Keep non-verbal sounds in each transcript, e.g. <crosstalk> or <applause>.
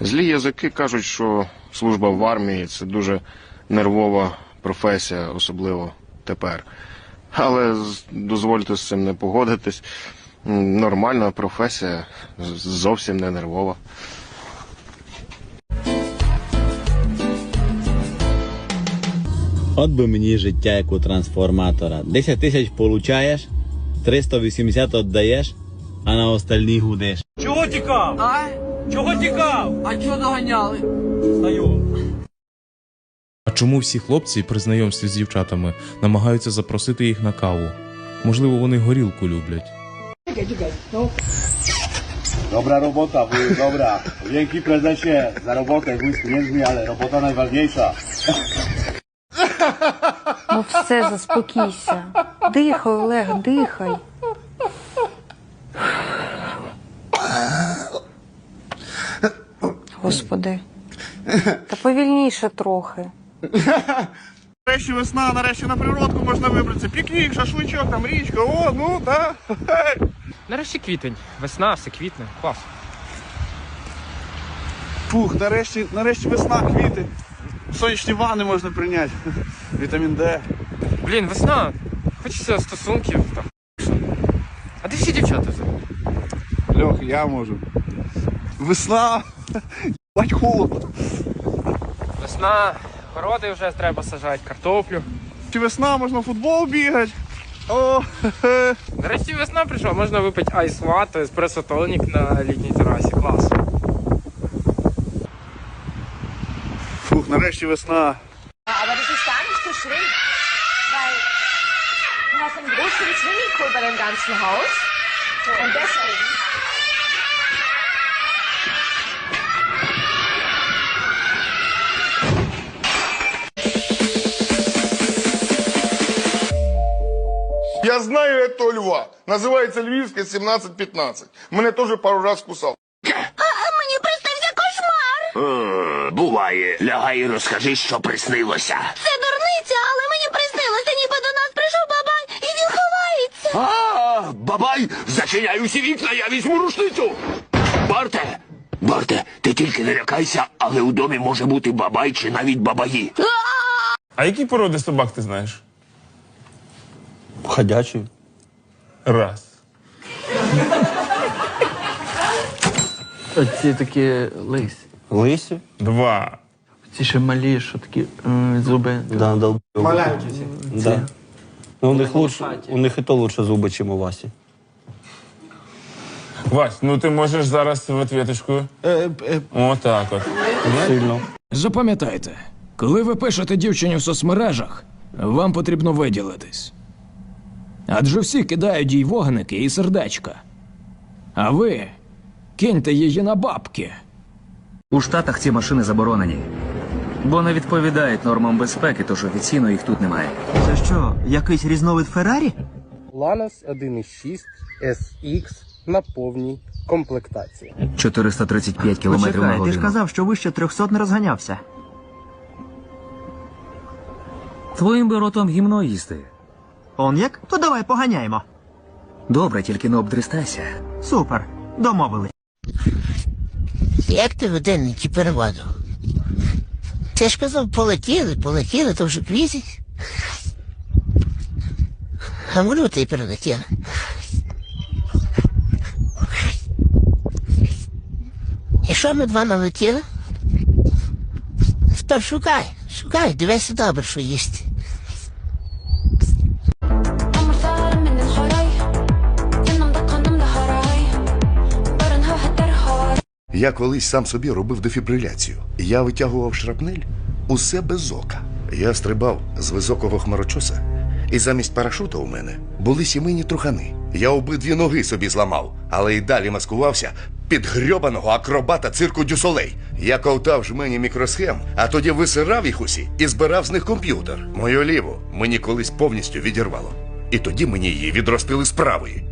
Злі язики кажуть, що служба в армії це дуже нервова професія, особливо тепер. Але дозвольте з цим не погодитись. Нормальна професія, зовсім не нервова. От би мені життя як у трансформатора. 10 тисяч получаєш, 380 віддаєш, а на остальні гудеш. Чого тікав? А? Чого тікав? А чого доганяли? Стою. А чому всі хлопці при знайомстві з дівчатами намагаються запросити їх на каву? Можливо, вони горілку люблять. Dobra robota, wuj, dobra. Dzięki prezesie za robotę, wuj z pieniędzmi, ale robota najważniejsza. Ну все, заспокійся. Дихай, Олег, дихай. Господи. <laughs> Та повільніше трохи. <laughs> Нарешті весна, нарешті на природку можна вибратися. Пікнік, шашличок, там річка, о, ну, да. Нарешті квітень. Весна, все квітне. Клас. Фух, нарешті, нарешті весна, квіти. Сонячні ванни можна прийняти. <laughs> Вітамін Д. Блін, весна. Хочеться стосунків. Та... А де всі дівчата взагалі? Льох, я можу. Весна. Бать холодно. Весна, городи вже треба сажати, картоплю. Чи весна, можна в футбол бігати. О. Нарешті весна прийшла, можна випити айс латте, еспресо тонік на літній терасі. Клас. Фух, нарешті весна. Aber das ist gar nicht so schlimm, weil du hast einen größeren Swimmingpool bei dem ganzen Haus. Und deswegen. Я знаю этого льва. Называется Львивская 1715. Мене тоже пару раз кусал. Мені приснився кошмар! Буває, лягай і розкажи, що приснилося. Це дурниця, але мені приснилося, ніби до нас прийшов бабай, і він ховається. А, бабай, зачиняй усі вікна, я візьму рушницю. Барте, Барте, ти тільки не лякайся, але у домі може бути бабай чи навіть бабаї. А які породи собак ти знаєш? Ходячий. Раз. Оці такі лись. Лисі? Два. Ці ще малі, що такі м, зуби. Да, дол... Да. Ну, у них лучше, у них і то лучше зуби, чим у Васі. Вась, ну ти можеш зараз в ответочку. Отак от. Сильно. Запам'ятайте, коли ви пишете дівчині в соцмережах, вам потрібно виділитись. Адже всі кидають їй вогники і сердечка. А ви киньте її на бабки. У Штатах ці машини заборонені. Бо не відповідають нормам безпеки, тож офіційно їх тут немає. Це що, якийсь різновид Феррарі? Ланос 1.6 SX на повній комплектації. 435 кілометрів на Почекай, ти годину. ж казав, що вище 300 не розганявся. Твоїм би ротом гімно їсти. Он як? То давай поганяємо. Добре, тільки не обдрістайся. Супер. Домовились. Як ти годинники переводу? Ти ж казав, полетіли, полетіли, то вже квізить. А валюти й перелетіли. І що ми два налетіли? Тепер шукай, шукай, дивися добре, що їсти. Я колись сам собі робив дефібриляцію. Я витягував шрапнель усе без ока. Я стрибав з високого хмарочоса, і замість парашута у мене були сімейні трухани. Я обидві ноги собі зламав, але й далі маскувався під грьобаного акробата цирку Дюсолей. Я ковтав жмені мікросхем, а тоді висирав їх усі і збирав з них комп'ютер. Мою ліву мені колись повністю відірвало. І тоді мені її відростили з правої.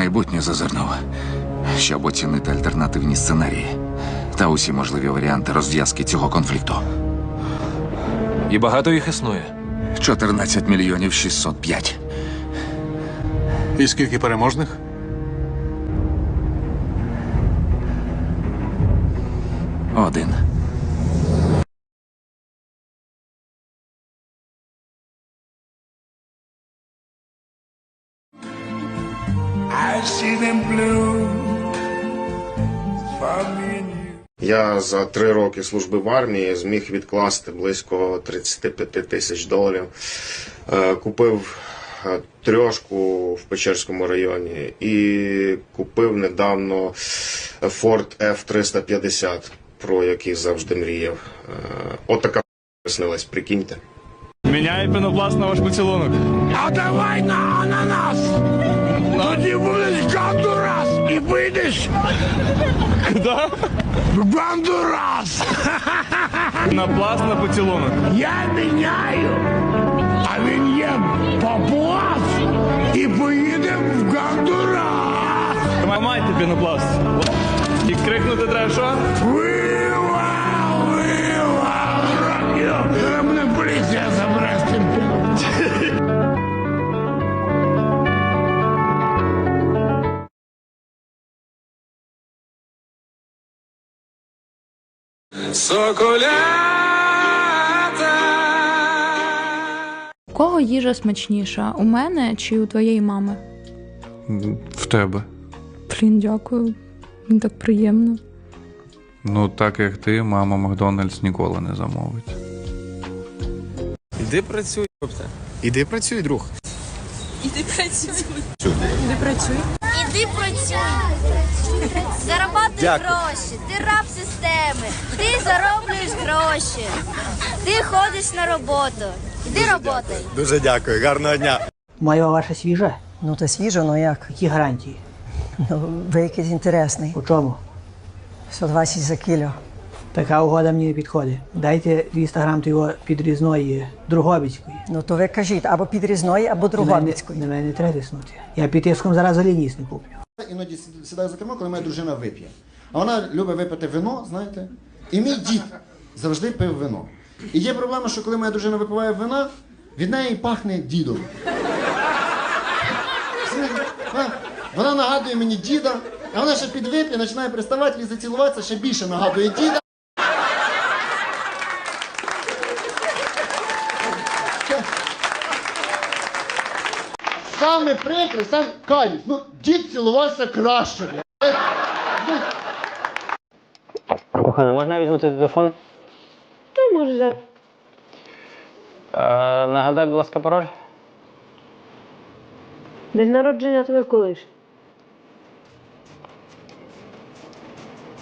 Майбутнє зазирнув, щоб оцінити альтернативні сценарії та усі можливі варіанти розв'язки цього конфлікту. І багато їх існує. 14 мільйонів 605. І скільки переможних? I see them blue for me and you. Я за три роки служби в армії зміг відкласти близько 35 тисяч доларів. Е, Купив е, трьошку в Печерському районі і купив недавно Ford F350, про який завжди мріяв. Е, Отака снилась, прикиньте. Міняє пенопласт на ваш поцілунок. А давай на! Тоді будеш гандурас і вийдеш Куди? в гандурас! <laughs> Пенопласт на поцілунок. Я міняю, а він є папуас і поїдемо в гандурас! Майте пенопласт. І крикнути треба що? У кого їжа смачніша? У мене чи у твоєї мами? В тебе. Блін, дякую. Мені так приємно. Ну, так як ти, мама Макдональдс ніколи не замовить. Іди працюй, хлопця. Іди працюй, друг. Іди працюй. Іди працюй. Іди працюй. Зарабатуй гроші. Ти раб системи. Ти зароблюєш гроші. Ти ходиш на роботу. Іди роботай. Дуже дякую, гарного дня. Моя ваша свіжа? Ну, то свіжо, ну як? Які гарантії? Ну, ви якийсь інтересний. У чому? 120 за кіло. Така угода мені не підходить. Дайте 200 грам його підрізної Другобицької. Ну, то ви кажіть, або підрізної, або другобицької. На мене не треба тиснути. Я під тиском зараз залініс не куплю. Іноді сідаю за кермо, коли моя дружина вип'є. А вона любить випити вино, знаєте. І мій дід завжди пив вино. І є проблема, що коли моя дружина випиває вина, від неї пахне дідом. Вона нагадує мені діда, а вона ще підвип'є, починає приставати і зацілуватися, ще більше нагадує діда. Саме прикре, сам каюсь. Ну, дід цілувався краще. Кохана, можна візьмути телефон? Ти можеш взяти. Е, нагадай, будь ласка, пароль. День народження тебе коли ж?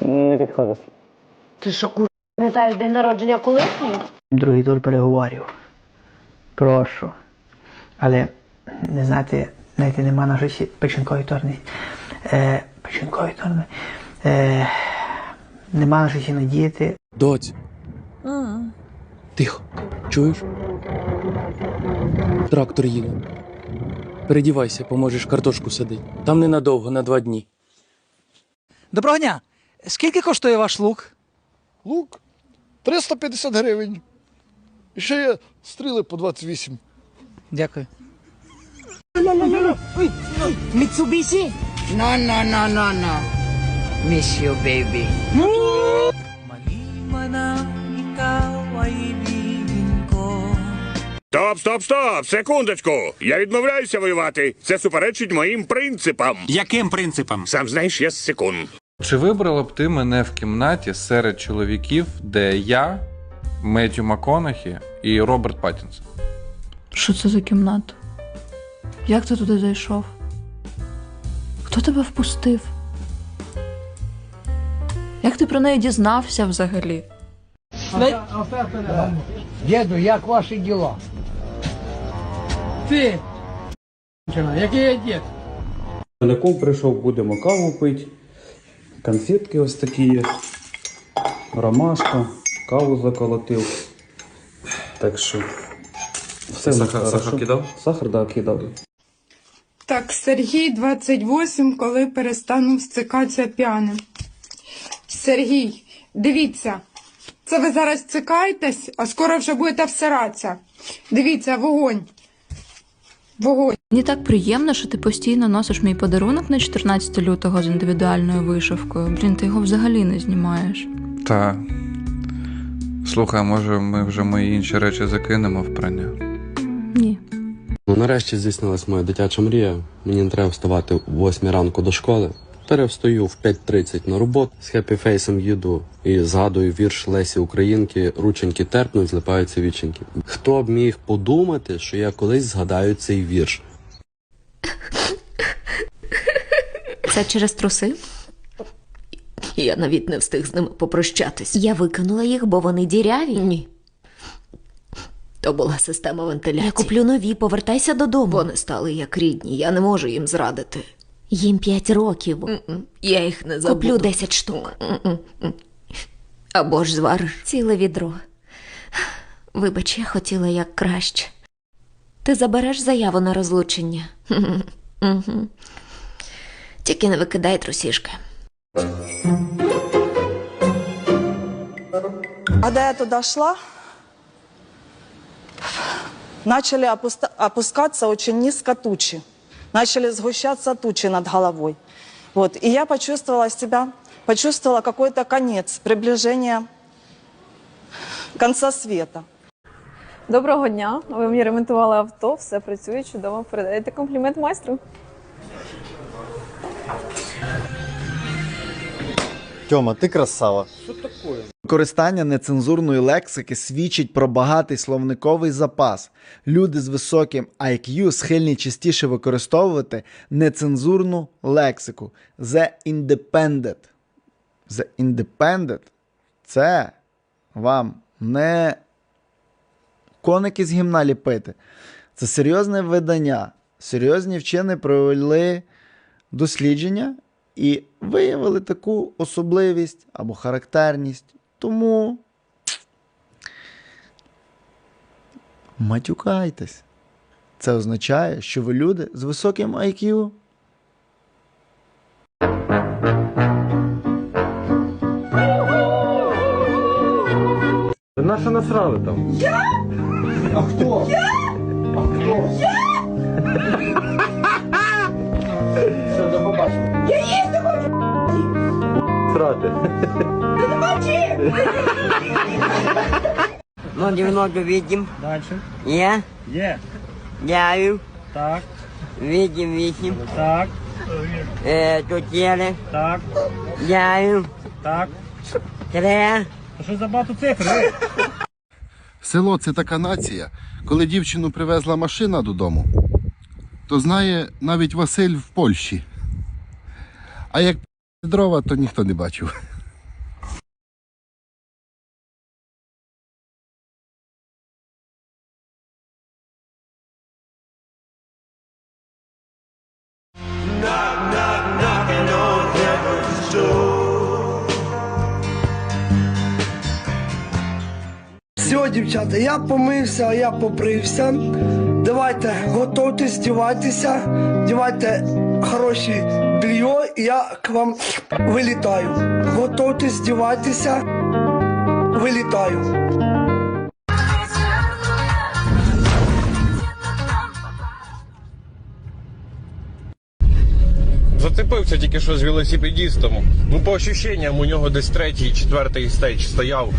Не підходить. Ти що, кур... Пам'ятаєш день народження колишньої? Другий тур переговорів. Прошу. Але не знати, знаєте, нема на щось печінкової торни. Е, печінкової торни. Е, нема на щось і надіяти. Доць, тихо. Чуєш? Трактор їде. Передівайся, поможеш картошку садити. Там ненадовго, на два дні. Доброго дня. Скільки коштує ваш лук? Лук 350 гривень. І ще є стріли по 28. Дякую. Miss you, baby. Стоп, стоп, стоп! Секундочку! Я відмовляюся воювати. Це суперечить моїм принципам. Яким принципам? Сам знаєш, я з секунд. Чи вибрала б ти мене в кімнаті серед чоловіків, де я, Меттю МакКонахі і Роберт Паттінсон? Що це за кімната? Як ти туди зайшов? Хто тебе впустив? Як ти про неї дізнався взагалі? Діду, як ваші діла? Ти. Який я дід? Далеко прийшов, будемо каву пити. Конфетки ось такі є. Ромашка, каву заколотив. Так що. Все Сахар- сахар кидав? Сахар, да, кидав. Так, Сергій 28, коли перестану стикатися п'яним. Сергій, дивіться, це ви зараз цикаєтесь, а скоро вже будете всиратися. Дивіться, вогонь. Вогонь. Мені так приємно, що ти постійно носиш мій подарунок на 14 лютого з індивідуальною вишивкою. Блін, ти його взагалі не знімаєш. Та. Слухай, може ми вже мої інші речі закинемо в прання? Ні. Ну, нарешті здійснилась моя дитяча мрія. Мені не треба вставати в 8 ранку до школи. Перевстаю в 5.30 на роботу, з хеппі-фейсом їду і згадую вірш Лесі Українки Рученьки терпнуть, злипаються віченьки. Хто б міг подумати, що я колись згадаю цей вірш? Це через труси? Я навіть не встиг з ними попрощатись. Я викинула їх, бо вони діряві? Ні. То була система вентиляції. Я куплю нові, повертайся додому. Вони стали як рідні, я не можу їм зрадити. Їм п'ять років. Я їх не забуду. Куплю десять штук. Або ж звариш. Ціле відро. Вибач, я хотіла як краще. Ти забереш заяву на розлучення. Тільки не викидай трусішки. Когда я туда шла, начали опуста- опускаться очень низко тучи. Начали сгущаться тучи над головой. Вот. И я почувствовала себя, почувствовала какой-то конец, приближение конца света. Доброго дня. Ви мені ремонтували авто, все працює чудово. Передаєте комплімент майстру. Тьома, ти красава. Використання нецензурної лексики свідчить про багатий словниковий запас. Люди з високим IQ схильні частіше використовувати нецензурну лексику. The Independent. The Independent – це вам не коники з гімна ліпити. Це серйозне видання. Серйозні вчені провели дослідження і виявили таку особливість або характерність. Тому матюкайтесь. Це означає, що ви люди з високим IQ. Наша насрали там. Я? А хто? Я? А хто? Все, Ну, 90 видим. Дальше. Є? Є. Дякую. Так. Видим 8. Так. Е, тут є. Так. Дякую. Так. Три. Що за багато цифр? Село це така нація. Коли дівчину привезла машина додому, то знає навіть Василь в Польщі. А як дрова, то ніхто не бачив. Все, дівчата, я помився, я попрився. Давайте готуйтесь, здівайтеся, дівайте хороші белье, і я к вам вилітаю. Готуйтесь, здівайтеся, вилітаю. Зацепився тільки що з велосипедістом. Ну, по ощущенням, у нього десь третій, четвертий стейдж стояв.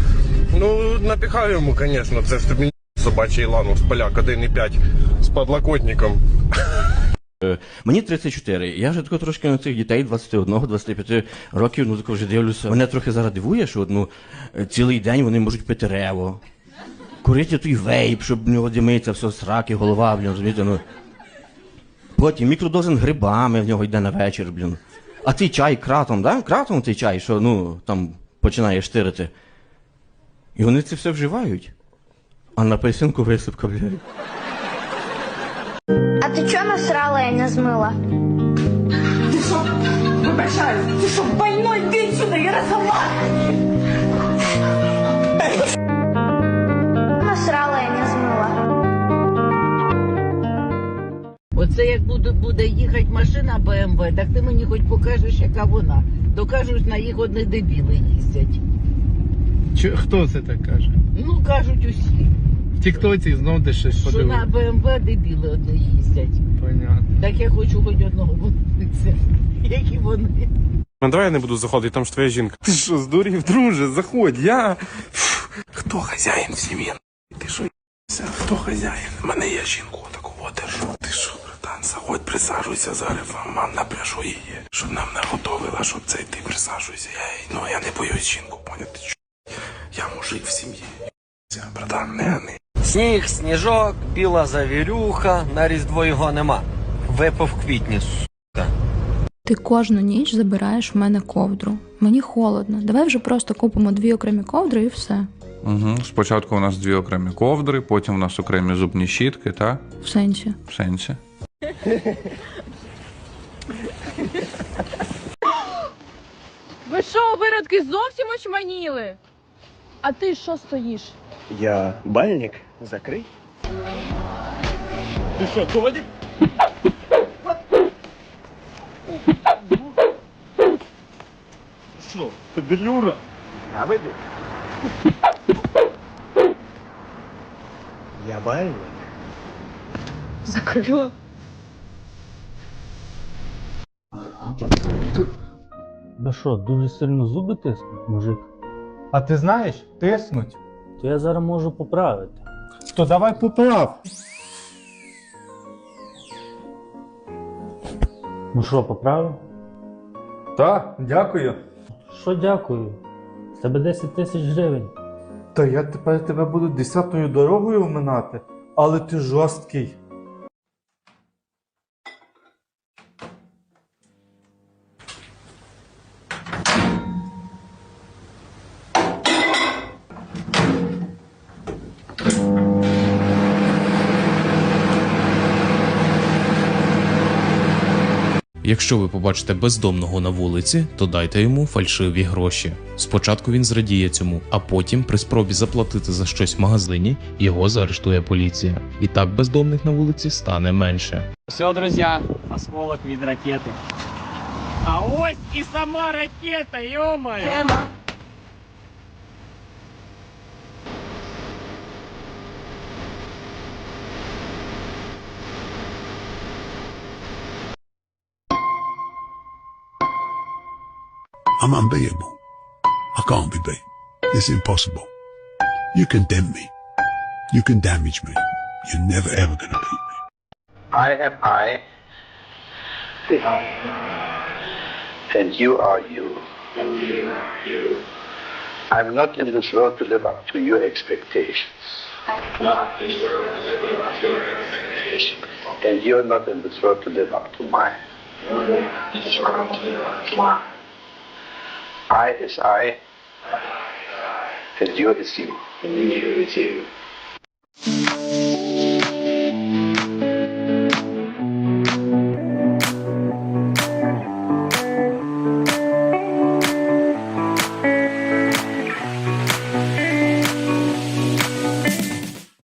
Ну, напіхав йому, звісно, це ж тобі собачий ланус, поляк 1,5 з подлокотником. Мені 34. Я вже трошки на цих дітей 21-25 років, ну вже дивлюся. Мене трохи зараз дивує, що ну, е, цілий день вони можуть пити рево. Курити той вейп, щоб в нього димиться, все сраки, голова, блін, розумієте, ну. Потім мікродозин грибами в нього йде на вечір, блін. А цей чай кратом, да? Кратом цей чай, що ну там починає штирити. І вони це все вживають. А на апельсинку висипка, блядь. А ти чого насрала і не змила? Ти що? Вибачаю, ти що, больной, йди сюди, Ярослава! Насрала і не змила. Оце як буде, буде їхати машина БМВ, так ти мені хоч покажеш, яка вона. Докажуть, на їх одні дебіли їздять. Чи, хто це так каже? Ну, кажуть усі. В Тіктоці знов десь щось Що на. БМВ дебіли одне їздять. Понятно. Так я хочу хоч одного подивитися, <laughs> які вони. Ну давай я не буду заходити, там ж твоя жінка. Ти що, здурів, друже, заходь, я. Фу, Хто хазяїн в сім'ї? Ти що є**ся? Хто хазяїн? У мене є жінку отаку от держу. Ти що, братан, заходь, присаджуйся зараз, вам мам напряжу її, щоб нам не готовила, щоб цей ти присаджуйся. Я, їй- ну я не боюсь жінку, поняти? Я мужик в сім'ї. Братан, не, не. Сніг, сніжок, біла завірюха, на Різдво його нема. Випав в квітні, сука. Ти кожну ніч забираєш в мене ковдру. Мені холодно. Давай вже просто купимо дві окремі ковдри і все. Угу. Спочатку у нас дві окремі ковдри, потім у нас окремі зубні щітки, та? В сенсі. В сенсі. Ви що, виродки, зовсім очманіли? А ти що стоїш? Я бальник, закрий. Ти що, Толік? Що, ти делюра? А веди. Я бальник. Закрила. Да що, дуже сильно зуби тиснуть, мужик? А ти знаєш, тиснуть. То я зараз можу поправити. То давай поправ. Ну що, поправив? Так, дякую. Що дякую? З тебе 10 тисяч гривень. Та я тепер тебе буду десятою дорогою вминати, але ти жорсткий. Якщо ви побачите бездомного на вулиці, то дайте йому фальшиві гроші. Спочатку він зрадіє цьому, а потім, при спробі заплатити за щось в магазині, його заарештує поліція. І так бездомних на вулиці стане менше. Все, друзі, осколок від ракети. А ось і сама ракета, ё-моё! I'm unbeatable. I can't be beat. It's impossible. You condemn me. You can damage me. You're never ever gonna beat me. I am I. And you are you. I'm not in this world to live up to your expectations. I'm not in this world to live up to your expectations. And you're not in this world to live up to mine. I is I. And you is you. And you is you.